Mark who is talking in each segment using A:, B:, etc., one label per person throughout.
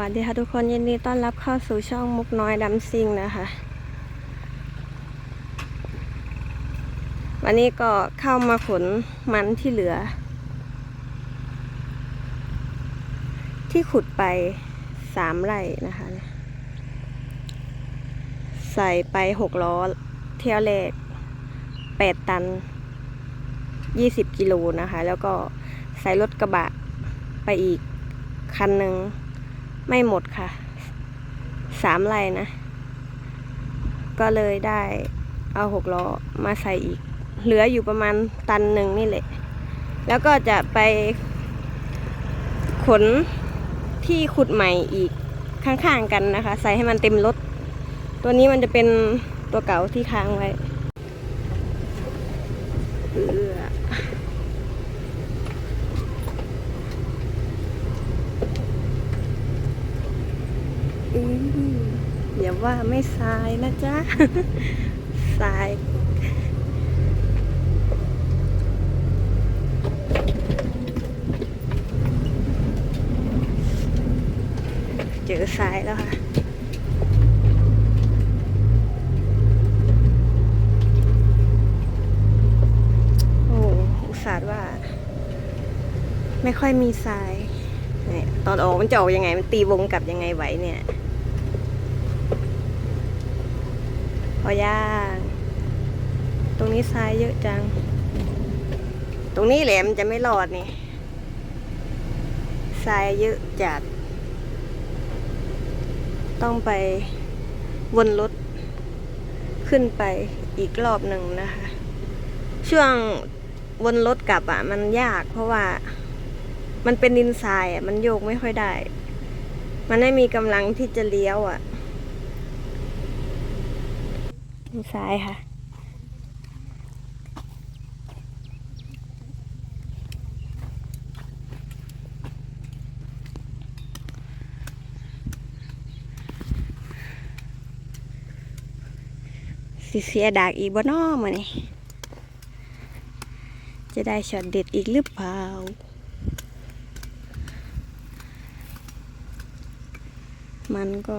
A: วัสดีค่ะทุกคนยินดีต้อนรับเข้าสู่ช่องมุกน้อยดำซิงนะคะ วันนี้ก็เข้ามาขนมันที่เหลือ ที่ขุดไปสามไร่นะคะ ส่ไปหกล้อ เที่ยวแรกแปดตันยี่สิบกิโลนะคะ แล้วก็ใส่รถกระบะไปอีกคันหนึ่งไม่หมดค่ะสามไร่นะ ก็เลยได้เอาหกล้อมาใส่อีก เหลืออยู่ประมาณตันหนึ่งนี่แหละ แล้วก็จะไปขนที่ขุดใหม่อีกข้างๆกันนะคะ ใส่ให้มันเต็มรถ ตัวนี้มันจะเป็นตัวเก่าที่ค้างไว้เอืออืมอย่าว่าไม่ทรายนะจ๊ะทรายเจอทรายแล้วค่ะ โอ้อุตส่าห์ว่า ไม่ค่อยมีทรายเนี่ยตอนออกมันจะออกยังไง มันตีวงกลับยังไงไหวเนี่ย พอย่างตรงนี้ทรายเยอะจัง ตรงนี้แหลมจะไม่รอดนี่ทรายเยอะจัด ต้องไปวนรถขึ้นไปอีกรอบหนึ่งนะคะ ช่วงวนรถกลับอะ มันยากเพราะว่า มันเป็นดินทรายอะ มันโยกไม่ค่อยได้ มันไม่มีกำลังที่จะเลี้ยวอะดินทรายค่ะ สิเสียดากอีกบ่นอมานี่จะได้ช็อตเด็ดอีกหรือเปล่า มันก็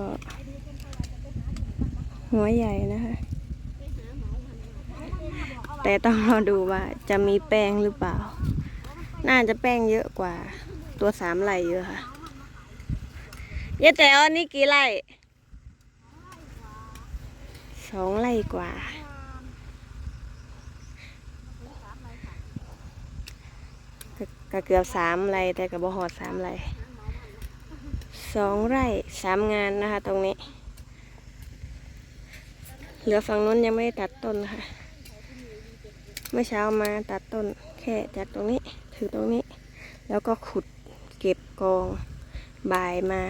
A: หัวใหญ่นะคะ แต่ต้องรอดูว่าจะมีแป้งหรือเปล่า น่าจะแป้งเยอะกว่า ตัวสามไหลเยอะค่ะเยแต่อันนี้กี่ไร่สองไร่กว่า ก็เกือบสามไร่แต่กับบหอดสามไร่ สองไร่สามงานนะคะ ตรงนี้ เหลือฝั่งนู้นยังไม่ได้ตัดต้นค่ะ เมื่อเช้ามาตัดต้นแค่จากตรงนี้ถือตรงนี้ แล้วก็ขุดเก็บกองบ่ายมา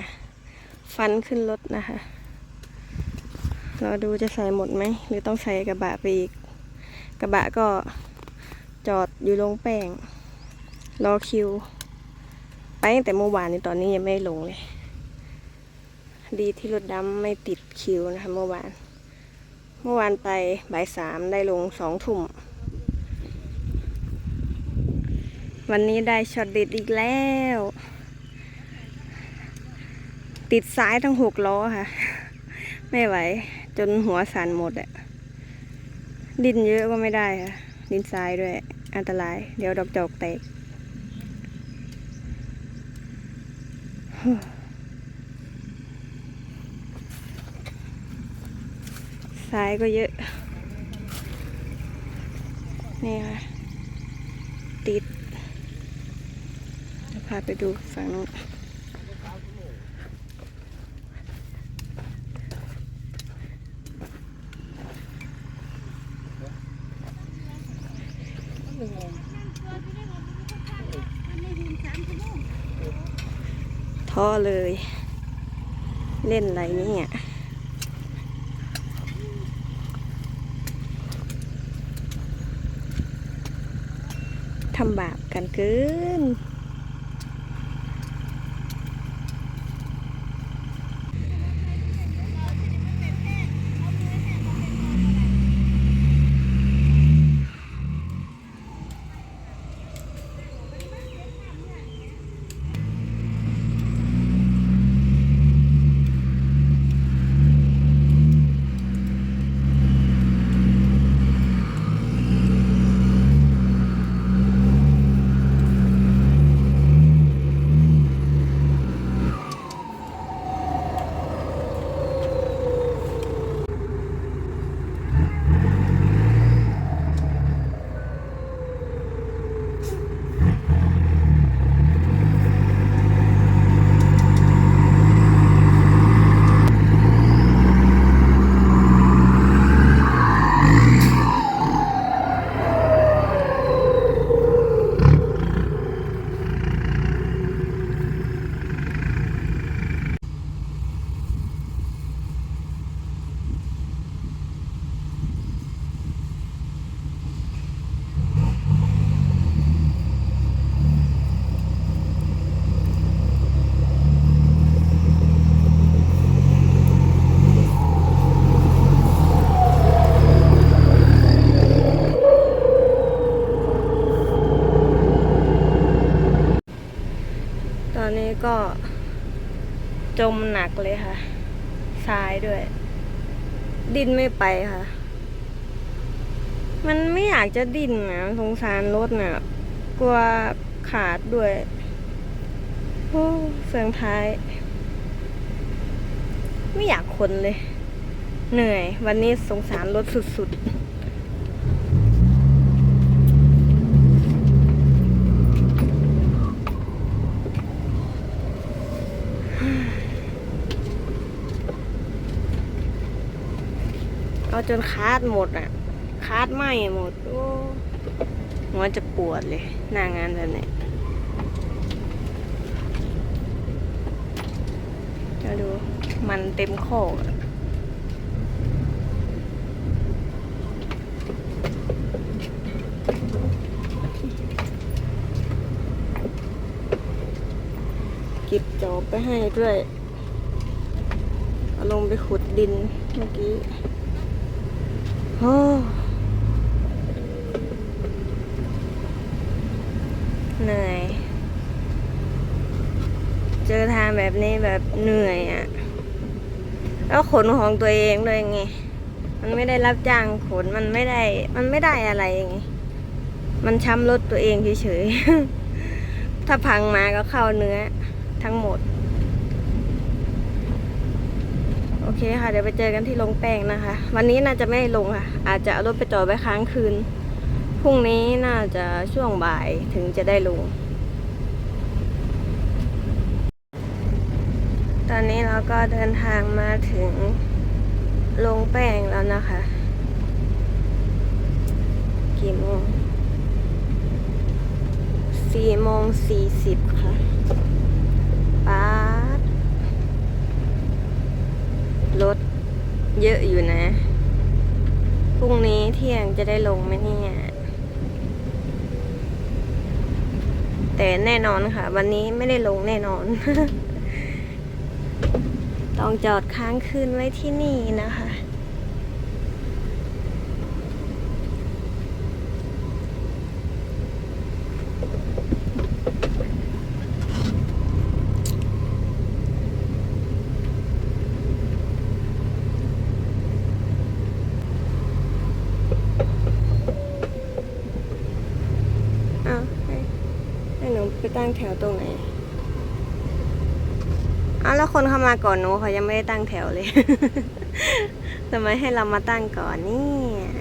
A: ฟันขึ้นรถนะคะ เราดูจะใส่หมดไหม หรือต้องใส่กระบะไปอีก กระบะก็จอดอยู่ลงแป้งรอคิว ไปตั้งแต่เมื่อวานนี้ตอนนี้ยังไม่ลงเลย ดีที่รถดำไม่ติดคิวนะคะเมื่อวาน เมื่อวานไปบ่ายสามได้ลงสองทุ่ม วันนี้ได้ช็อตเด็ดอีกแล้ว ติดซ้ายทั้งหกล้อค่ะ ไม่ไหว จนหัวสั่นหมดอะดินเยอะก็ไม่ได้ค่ะ ดินทรายด้วย อันตราย เดี๋ยวดอกจอกแตก ทรายก็เยอะ นี่ค่ะ ติดพาไปดูฝั่งนู้นท้อเลย เล่นอะไรเนี่ย ทำบาป กันเกินน จมหนักเลยค่ะทรายด้วย ดินไม่ไปค่ะ มันไม่อยากจะดิ้นนะสงสารรถน่ะ กลัวขาดด้วยโอ้เฟืองท้าย ไม่อยากคนเลย เหนื่อย วันนี้สงสารรถสุดๆ เอาจนคาดหมดอะ คาดไหมหมดโอ้หัวจะปวดเลยหน้างานแบบนี้จะดูมันเต็มโคกเก็บจอบไปให้ด้วยเอาลงไปขุดดินเมื่อกี้ โอ้เหนื่อย เจอทางแบบนี้แบบเหนื่อยอะ่ะ แล้วขนของตัวเองด้วยไง มันไม่ได้รับจ้างขน มันไม่ได้ มันไม่ได้อะไรไง มันช้ำรถตัวเองเฉยๆ ถ้าพังมาก็เข้าเนื้อทั้งหมด โอ เคค่ะ เดี๋ยวไปเจอกันที่ลงแป้งนะคะ วันนี้น่าจะไม่ลงค่ะ อาจจะเอารถไปจอดไว้ค้างคืน พรุ่งนี้น่าจะช่วงบ่ายถึงจะได้ลง ตอนนี้เราก็เดินทางมาถึงลงแป้งแล้วนะคะ กี่โมงสี่โมงสี่สิบค่ะป๊าด รถ เยอะอยู่นะ พรุ่งนี้เที่ยงจะได้ลงไหมเนี่ย แต่แน่นอนค่ะ วันนี้ไม่ได้ลงแน่นอน ต้องจอดค้างคืนไว้ที่นี่นะคะ อ้าวให้ให้หนู ไปตั้งแถวตรงไหนอ้าวแล้วคนเข้ามาก่อนหนูเขายังไม่ได้ตั้งแถวเลย ทำไมให้เรามาตั้งก่อนเนี่ย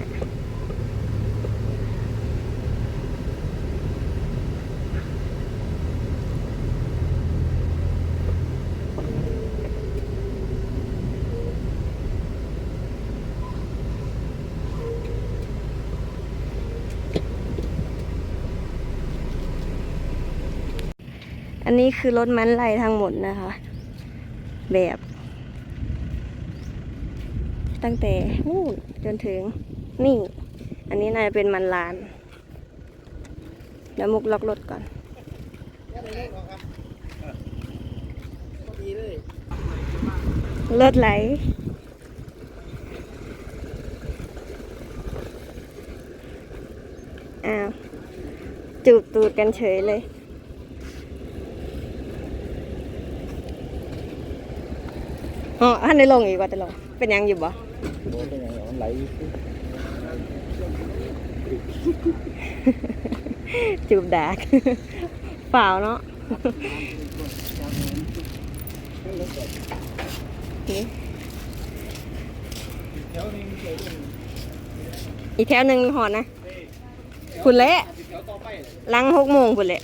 A: อันนี้คือรถมันไล่ทั้งหมดนะคะ แบบ ตั้งแต่นู่นจนถึงนี่ อันนี้น่าจะเป็นมันลาน เดี๋ยวมุกล็อกรถก่อนเลือดไหลอ้าวจูบตูดกันเฉยเลย อ๋ออันนี้ลงอีกว่าจะลง เป็นยังอยู่บ่
B: เป็นไงมันไหล
A: จูบดากเปล่าเนาะอีกแถวหนึ่งหอดนะคุณเละลังหกโมงคุณเละ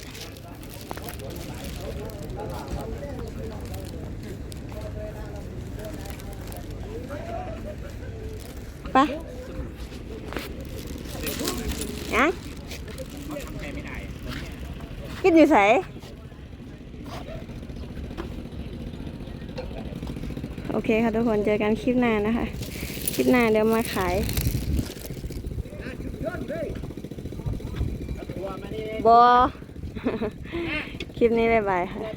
A: ยัง กินอยู่ใสโอเคค่ะทุกคนเจอกันคลิปหน้านะคะ คลิปหน้าเดี๋ยวมาขายบอคลิปนี้บ๊ายบายค่ะ
B: ปวด